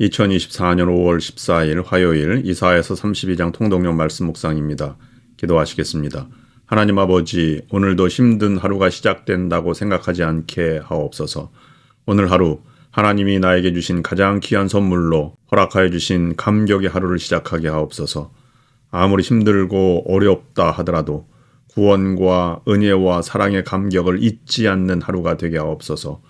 2024년 5월 14일 화요일 이사에서 32장 통독용 말씀 묵상입니다. 기도하시겠습니다. 하나님 아버지, 오늘도 힘든 하루가 시작된다고 생각하지 않게 하옵소서. 오늘 하루 하나님이 나에게 주신 가장 귀한 선물로 허락하여 주신 감격의 하루를 시작하게 하옵소서. 아무리 힘들고 어렵다 하더라도 구원과 은혜와 사랑의 감격을 잊지 않는 하루가 되게 하옵소서.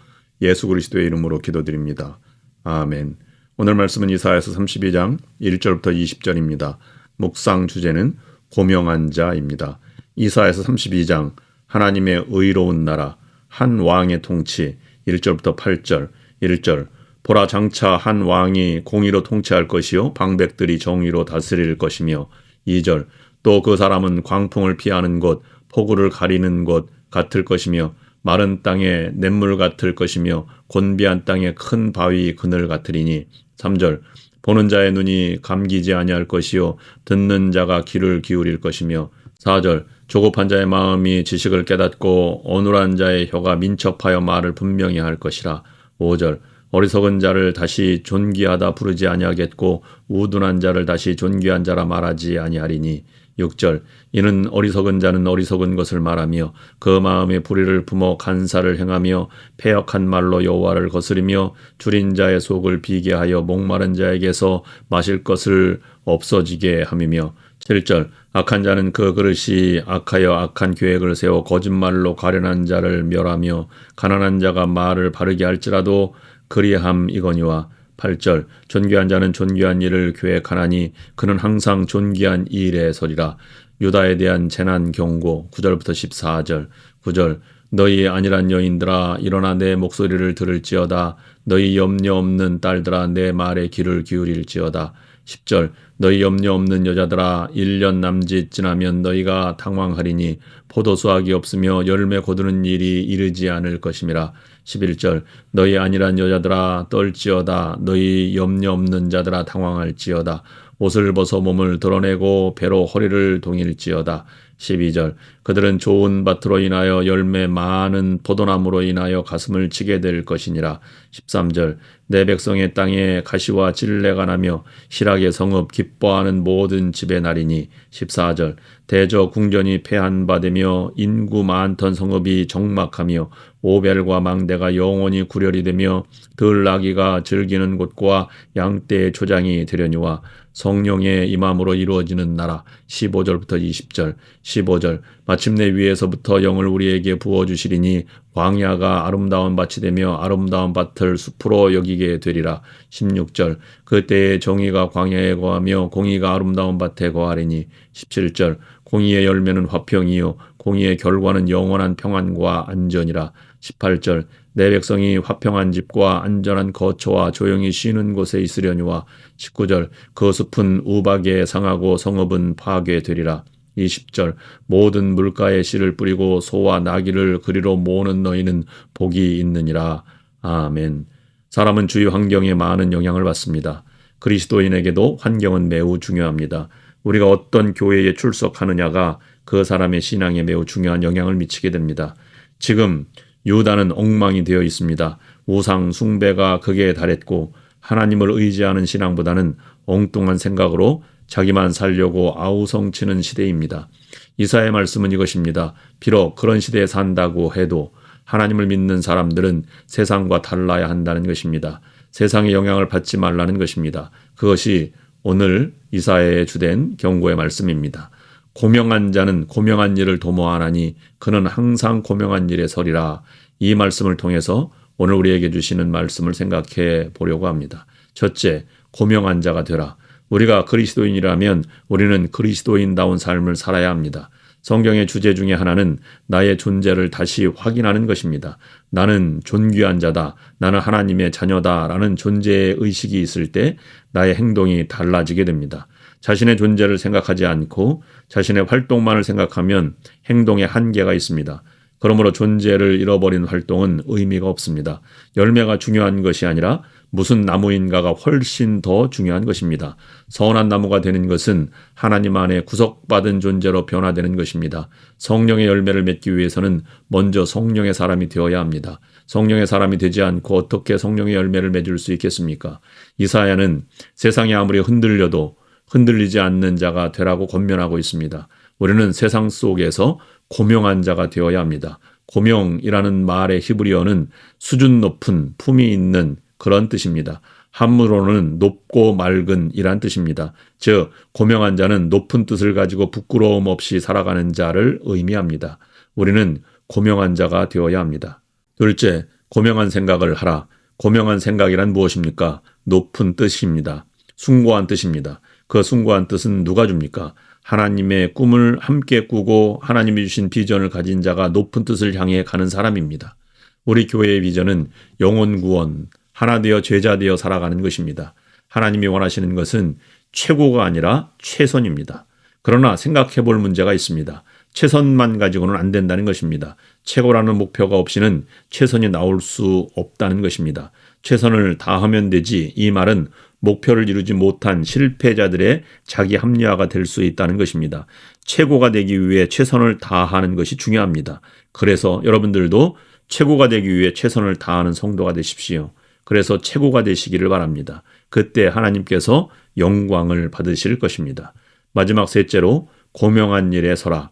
예수 그리스도의 이름으로 기도드립니다. 아멘. 오늘 말씀은 이사야서 32장 1절부터 20절입니다. 묵상 주제는 고명한 자입니다. 이사야서 32장 하나님의 의로운 나라 한 왕의 통치 1절부터 8절 1절 보라 장차 한 왕이 공의로 통치할 것이요 방백들이 정의로 다스릴 것이며 2절 또 그 사람은 광풍을 피하는 곳 폭우를 가리는 곳 같을 것이며 마른 땅에 냇물 같을 것이며 곤비한 땅에 큰 바위 그늘 같으리니. 3절 보는 자의 눈이 감기지 아니할 것이요 듣는 자가 귀를 기울일 것이며. 4절 조급한 자의 마음이 지식을 깨닫고 어눌한 자의 혀가 민첩하여 말을 분명히 할 것이라. 5절 어리석은 자를 다시 존귀하다 부르지 아니하겠고 우둔한 자를 다시 존귀한 자라 말하지 아니하리니 6절 이는 어리석은 자는 어리석은 것을 말하며 그 마음에 불의를 품어 간사를 행하며 폐역한 말로 여호와를 거스리며 줄인 자의 속을 비게 하여 목마른 자에게서 마실 것을 없어지게 함이며 7절 악한 자는 그 그릇이 악하여 악한 계획을 세워 거짓말로 가련한 자를 멸하며 가난한 자가 말을 바르게 할지라도 그리함 이거니와 8절 존귀한 자는 존귀한 일을 계획하나니 그는 항상 존귀한 일에 서리라. 유다에 대한 재난 경고 9절부터 14절 9절 너희 아니란 여인들아 일어나 내 목소리를 들을지어다. 너희 염려 없는 딸들아 내 말에 귀를 기울일지어다. 10절 너희 염려 없는 여자들아 1년 남짓 지나면 너희가 당황하리니 포도 수확이 없으며 열매 거두는 일이 이르지 않을 것임이라. 11절 너희 아니란 여자들아 떨지어다. 너희 염려 없는 자들아 당황할지어다. 옷을 벗어 몸을 드러내고 배로 허리를 동일지어다 12절. 그들은 좋은 밭으로 인하여 열매 많은 포도나무로 인하여 가슴을 치게 될 것이니라. 13절. 내 백성의 땅에 가시와 찔레가 나며 희락의 성읍 기뻐하는 모든 집의 날이니. 14절. 대저 궁전이 폐한 바되며 인구 많던 성읍이 적막하며 오벨과 망대가 영원히 구렬이 되며 들나기가 즐기는 곳과 양떼의 초장이 되려니와 성령의 임함으로 이루어지는 나라. 15절부터 20절 15절 마침내 위에서부터 영을 우리에게 부어 주시리니 광야가 아름다운 밭이 되며 아름다운 밭을 숲으로 여기게 되리라. 16절 그때의 정의가 광야에 거하며 공의가 아름다운 밭에 거하리니. 17절 공의의 열매는 화평이요 공의의 결과는 영원한 평안과 안전이라. 18절 내 백성이 화평한 집과 안전한 거처와 조용히 쉬는 곳에 있으려니와. 19절 그 숲은 우박에 상하고 성읍은 파괴되리라 20절 모든 물가에 씨를 뿌리고 소와 나귀를 그리로 모으는 너희는 복이 있느니라. 아멘. 사람은 주위 환경에 많은 영향을 받습니다. 그리스도인에게도 환경은 매우 중요합니다. 우리가 어떤 교회에 출석하느냐가 그 사람의 신앙에 매우 중요한 영향을 미치게 됩니다. 지금 유다는 엉망이 되어 있습니다. 우상 숭배가 극에 달했고 하나님을 의지하는 신앙보다는 엉뚱한 생각으로 자기만 살려고 아우성치는 시대입니다. 이사의 말씀은 이것입니다. 비록 그런 시대에 산다고 해도 하나님을 믿는 사람들은 세상과 달라야 한다는 것입니다. 세상의 영향을 받지 말라는 것입니다. 그것이 오늘 이사의 주된 경고의 말씀입니다. 고명한 자는 고명한 일을 도모하나니 그는 항상 고명한 일에 서리라. 이 말씀을 통해서 오늘 우리에게 주시는 말씀을 생각해 보려고 합니다. 첫째, 고명한 자가 되라. 우리가 그리스도인이라면 우리는 그리스도인다운 삶을 살아야 합니다. 성경의 주제 중에 하나는 나의 존재를 다시 확인하는 것입니다. 나는 존귀한 자다. 나는 하나님의 자녀다. 라는 존재의 의식이 있을 때 나의 행동이 달라지게 됩니다. 자신의 존재를 생각하지 않고 자신의 활동만을 생각하면 행동에 한계가 있습니다. 그러므로 존재를 잃어버린 활동은 의미가 없습니다. 열매가 중요한 것이 아니라 무슨 나무인가가 훨씬 더 중요한 것입니다. 선한 나무가 되는 것은 하나님 안에 구속받은 존재로 변화되는 것입니다. 성령의 열매를 맺기 위해서는 먼저 성령의 사람이 되어야 합니다. 성령의 사람이 되지 않고 어떻게 성령의 열매를 맺을 수 있겠습니까? 이사야는 세상이 아무리 흔들려도 흔들리지 않는 자가 되라고 권면하고 있습니다. 우리는 세상 속에서 고명한 자가 되어야 합니다. 고명이라는 말의 히브리어는 수준 높은 품이 있는 그런 뜻입니다. 한문으로는 높고 맑은 이란 뜻입니다. 즉, 고명한 자는 높은 뜻을 가지고 부끄러움 없이 살아가는 자를 의미합니다. 우리는 고명한 자가 되어야 합니다. 둘째, 고명한 생각을 하라. 고명한 생각이란 무엇입니까? 높은 뜻입니다. 숭고한 뜻입니다. 그 숭고한 뜻은 누가 줍니까? 하나님의 꿈을 함께 꾸고 하나님이 주신 비전을 가진 자가 높은 뜻을 향해 가는 사람입니다. 우리 교회의 비전은 영혼 구원, 하나 되어 제자 되어 살아가는 것입니다. 하나님이 원하시는 것은 최고가 아니라 최선입니다. 그러나 생각해 볼 문제가 있습니다. 최선만 가지고는 안 된다는 것입니다. 최고라는 목표가 없이는 최선이 나올 수 없다는 것입니다. 최선을 다하면 되지 이 말은 목표를 이루지 못한 실패자들의 자기 합리화가 될 수 있다는 것입니다. 최고가 되기 위해 최선을 다하는 것이 중요합니다. 그래서 여러분들도 최고가 되기 위해 최선을 다하는 성도가 되십시오. 그래서 최고가 되시기를 바랍니다. 그때 하나님께서 영광을 받으실 것입니다. 마지막 셋째로 고명한 일에 서라.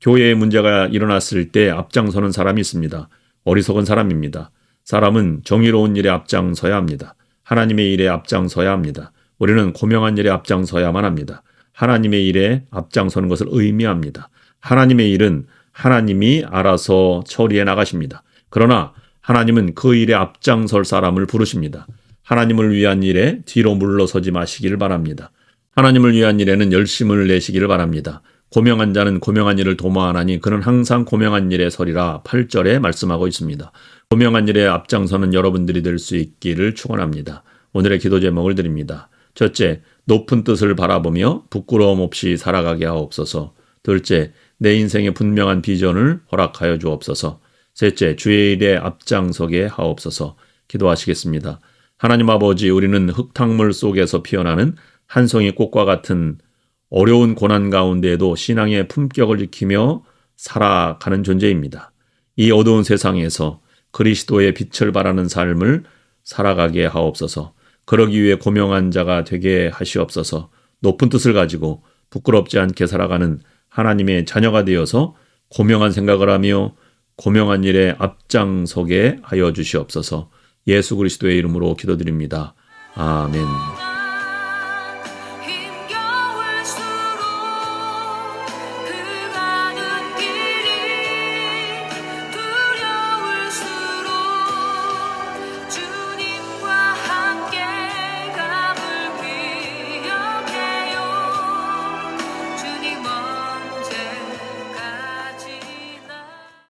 교회에 문제가 일어났을 때 앞장서는 사람이 있습니다. 어리석은 사람입니다. 사람은 정의로운 일에 앞장서야 합니다. 하나님의 일에 앞장서야 합니다. 우리는 고명한 일에 앞장서야만 합니다. 하나님의 일에 앞장서는 것을 의미합니다. 하나님의 일은 하나님이 알아서 처리해 나가십니다. 그러나 하나님은 그 일에 앞장설 사람을 부르십니다. 하나님을 위한 일에 뒤로 물러서지 마시기를 바랍니다. 하나님을 위한 일에는 열심을 내시기를 바랍니다. 고명한 자는 고명한 일을 도모하나니 그는 항상 고명한 일에 서리라 8절에 말씀하고 있습니다. 고명한 일에 앞장서는 여러분들이 될 수 있기를 축원합니다. 오늘의 기도 제목을 드립니다. 첫째, 높은 뜻을 바라보며 부끄러움 없이 살아가게 하옵소서. 둘째, 내 인생의 분명한 비전을 허락하여 주옵소서. 셋째, 주의 일에 앞장서게 하옵소서. 기도하시겠습니다. 하나님 아버지, 우리는 흙탕물 속에서 피어나는 한 송이 꽃과 같은 어려운 고난 가운데에도 신앙의 품격을 지키며 살아가는 존재입니다. 이 어두운 세상에서 그리스도의 빛을 발하는 삶을 살아가게 하옵소서. 그러기 위해 고명한 자가 되게 하시옵소서. 높은 뜻을 가지고 부끄럽지 않게 살아가는 하나님의 자녀가 되어서 고명한 생각을 하며 고명한 일에 앞장서게 하여 주시옵소서. 예수 그리스도의 이름으로 기도드립니다. 아멘.